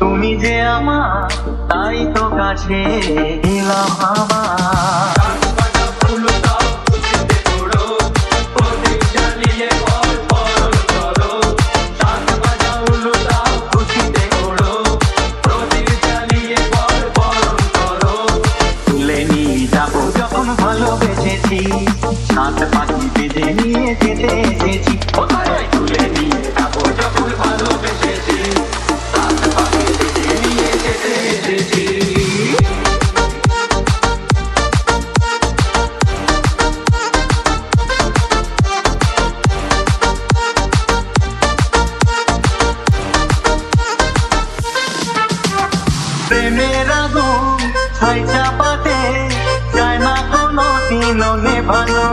তুমি যে আমার, তাই তো কাছে এলাম আমার। তুলে নিয়ে ভালোবেসেছি, সাত পাখি বেঁধে নিয়ে যেতে এসেছি কোথায় প্রেমের আগুন ছাই চাপাতে চায় না কোনো দিন ভালো।